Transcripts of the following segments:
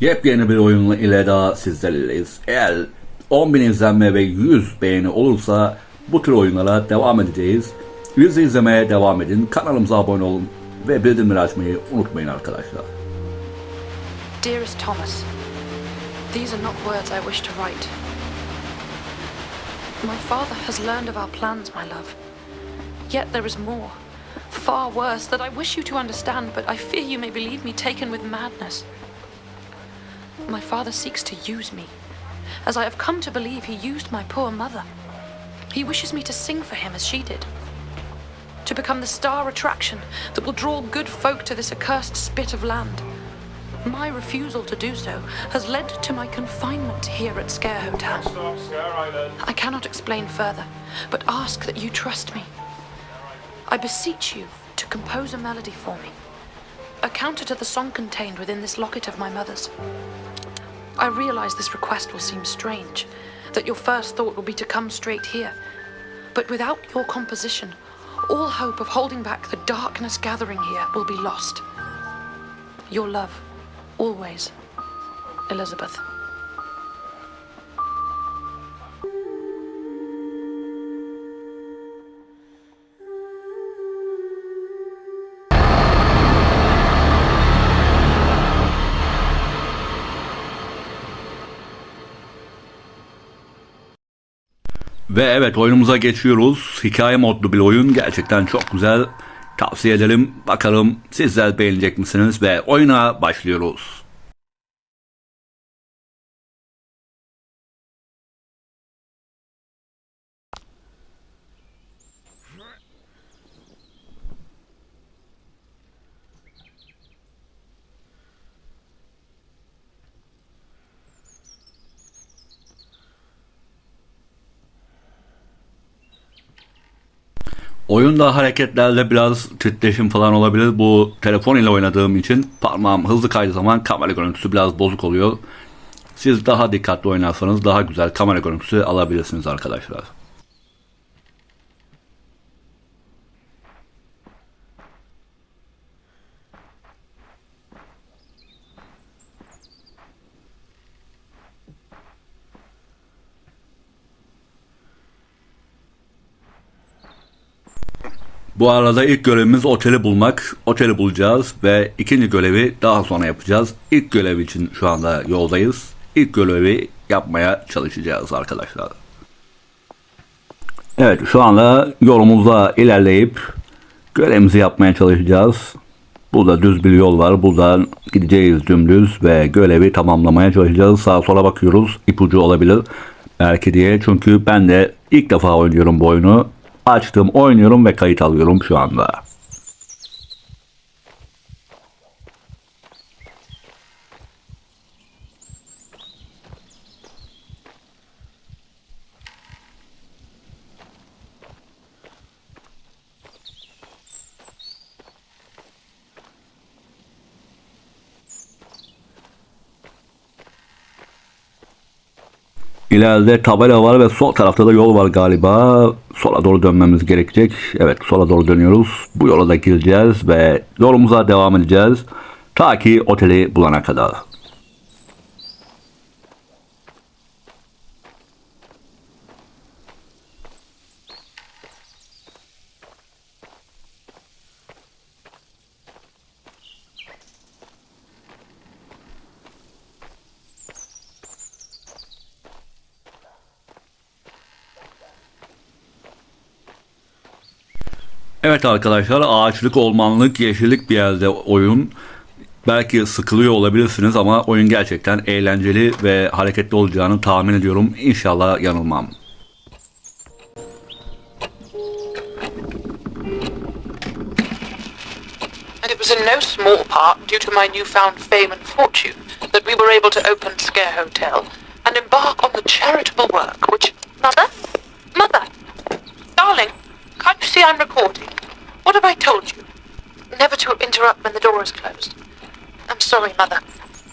Yepyeni bir oyunla ile daha sizlerleyiz. Eğer 10.000 izlenme ve 100 beğeni olursa bu tür oyunlara devam edeceğiz. Bizi izlemeye devam edin. Kanalımıza abone olun ve bildirimleri açmayı unutmayın arkadaşlar. Dearest Thomas, these are not words I wish to write. My father has learned of our plans, my love. Yet there is more, far worse, that I wish you to understand, but I fear you may believe me taken with madness. My father seeks to use me, as I have come to believe he used my poor mother. He wishes me to sing for him as she did. To become the star attraction that will draw good folk to this accursed spit of land. My refusal to do so has led to my confinement here at Scare Hotel. Stop, Scare I cannot explain further, but ask that you trust me. I beseech you to compose a melody for me, a counter to the song contained within this locket of my mother's. I realize this request will seem strange, that your first thought will be to come straight here, but without your composition, all hope of holding back the darkness gathering here will be lost. Your love, always, Elizabeth. Ve evet oyunumuza geçiyoruz. Hikaye modlu bir oyun. Gerçekten çok güzel. Tavsiye ederim. Bakalım sizler beğenecek misiniz? Ve oyuna başlıyoruz. Oyunda hareketlerde biraz titreşim falan olabilir. Bu telefon ile oynadığım için parmağım hızlı kaydığı zaman kamera görüntüsü biraz bozuk oluyor. Siz daha dikkatli oynarsanız daha güzel kamera görüntüsü alabilirsiniz arkadaşlar. Bu arada ilk görevimiz oteli bulmak. Oteli bulacağız ve ikinci görevi daha sonra yapacağız. İlk görev için şu anda yoldayız. İlk görevi yapmaya çalışacağız arkadaşlar. Evet şu anda yolumuzda ilerleyip görevimizi yapmaya çalışacağız. Burada düz bir yol var. Buradan gideceğiz dümdüz ve görevi tamamlamaya çalışacağız. Sağa sola bakıyoruz. İpucu olabilir belki diye. Çünkü ben de ilk defa oynuyorum bu oyunu. Açtım, oynuyorum ve kayıt alıyorum şu anda. İleride tabela var ve sol tarafta da yol var galiba. Sola doğru dönmemiz gerekecek. Evet sola doğru dönüyoruz. Bu yola da gireceğiz ve yolumuza devam edeceğiz. Ta ki oteli bulana kadar. Evet arkadaşlar ağaçlık, ormanlık, yeşillik bir yerde oyun. Belki sıkılıyor olabilirsiniz ama oyun gerçekten eğlenceli ve hareketli olacağını tahmin ediyorum. İnşallah yanılmam. And it was in no small part due to my newfound fame and fortune that we were able to open Scare Hotel and embark on the charitable work which... Mother? Mother! Darling, can't you see I'm recording? What have I told you? Never to interrupt when the door is closed. I'm sorry, Mother.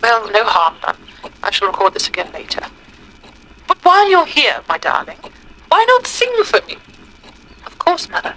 Well, no harm done. I shall record this again later. But while you're here, my darling, why not sing for me? Of course, Mother.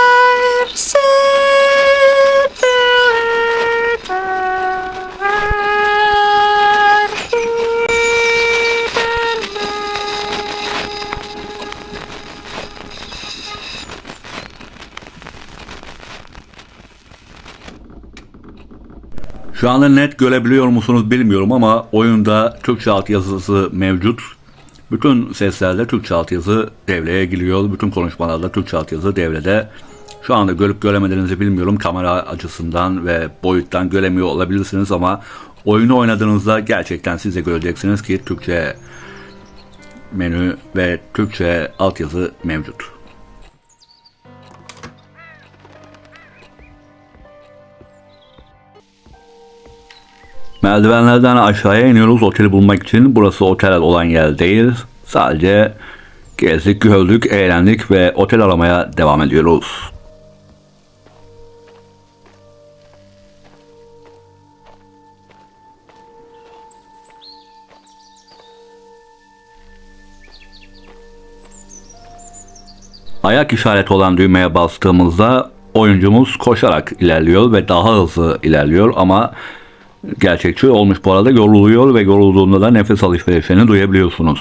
Şu anda net görebiliyor musunuz bilmiyorum ama oyunda Türkçe altyazısı mevcut. Bütün seslerde Türkçe altyazı devreye giriyor. Bütün konuşmalarda Türkçe altyazı devrede. Şu anda görüp göremediğinizi bilmiyorum. Kamera açısından ve boyuttan göremiyor olabilirsiniz ama oyunu oynadığınızda gerçekten siz de göreceksiniz ki Türkçe menü ve Türkçe altyazı mevcut. Merdivenlerden aşağıya iniyoruz oteli bulmak için. Burası otel olan yer değil. Sadece gezdik, gördük, eğlendik ve otel aramaya devam ediyoruz. Ayak işareti olan düğmeye bastığımızda oyuncumuz koşarak ilerliyor ve daha hızlı ilerliyor ama gerçekçi olmuş bu arada yoruluyor ve yorulduğunda da nefes alışverişini duyabiliyorsunuz.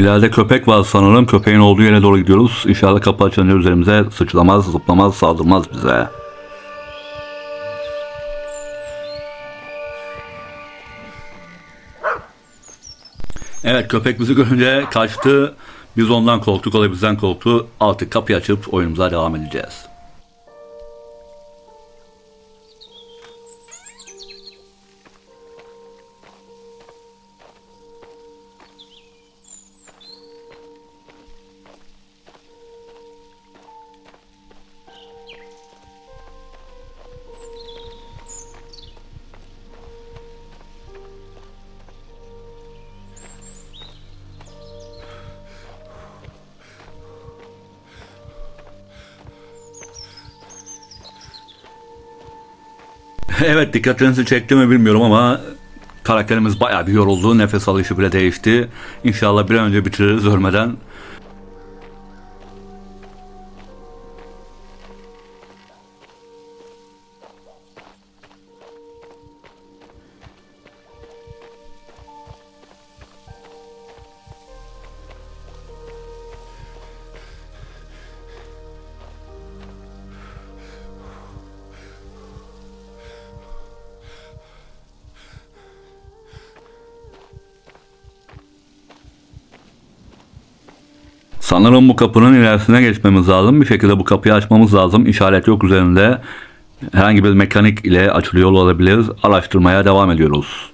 İleride köpek var sanırım. Köpeğin olduğu yere doğru gidiyoruz. İnşallah kapı açınca üzerimize sıçramaz, zıplamaz, saldırmaz bize. Evet köpek bizi görünce kaçtı. Biz ondan korktuk, o da bizden korktu. Artık kapıyı açıp oyunumuza devam edeceğiz. Evet dikkatinizi çekti mi bilmiyorum ama karakterimiz bayağı bir yoruldu. Nefes alışı bile değişti. İnşallah bir an önce bitiririz ölmeden. Sanırım bu kapının ilerisine geçmemiz lazım. Bir şekilde bu kapıyı açmamız lazım. İşaret yok üzerinde. Herhangi bir mekanik ile açılıyor olabilir. Araştırmaya devam ediyoruz.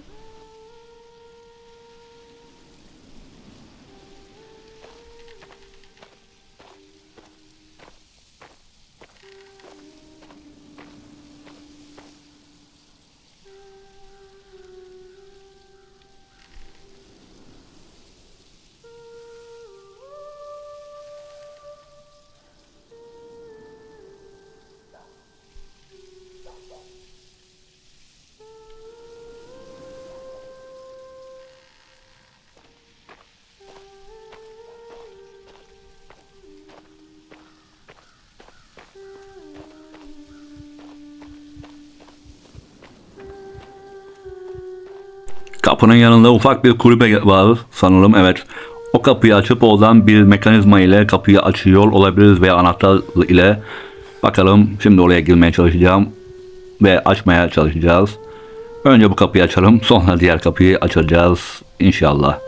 Kapının yanında ufak bir kulübe var sanırım evet. O kapıyı açıp oradan bir mekanizma ile kapıyı açıyor olabiliriz veya anahtar ile. Bakalım şimdi oraya girmeye çalışacağım ve açmaya çalışacağız. Önce bu kapıyı açalım sonra diğer kapıyı açacağız inşallah.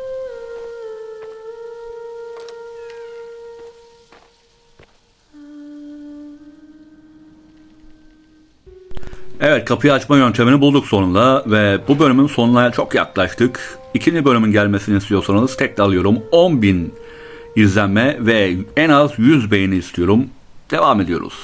Evet kapıyı açma yöntemini bulduk sonunda ve bu bölümün sonuna çok yaklaştık. İkinci bölümün gelmesini istiyorsanız tekrar alıyorum 10.000 izlenme ve en az 100 beğeni istiyorum. Devam ediyoruz.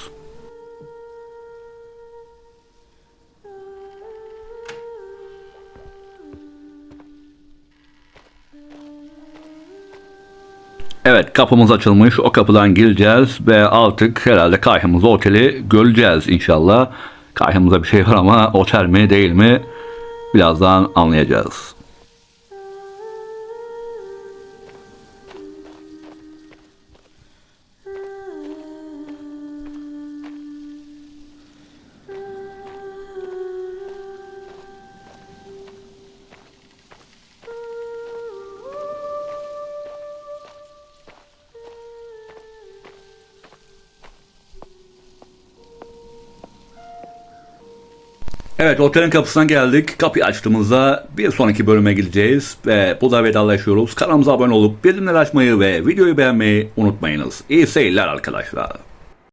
Evet kapımız açılmış o kapıdan gireceğiz ve artık herhalde karşımızda oteli göreceğiz inşallah. Karşımızda bir şey var ama otel mi değil mi birazdan anlayacağız. Evet otelin kapısına geldik. Kapıyı açtığımızda bir sonraki bölüme gideceğiz ve burada vedalaşıyoruz. Kanalımıza abone olup bildirimleri açmayı ve videoyu beğenmeyi unutmayınız. İyi seyirler arkadaşlar.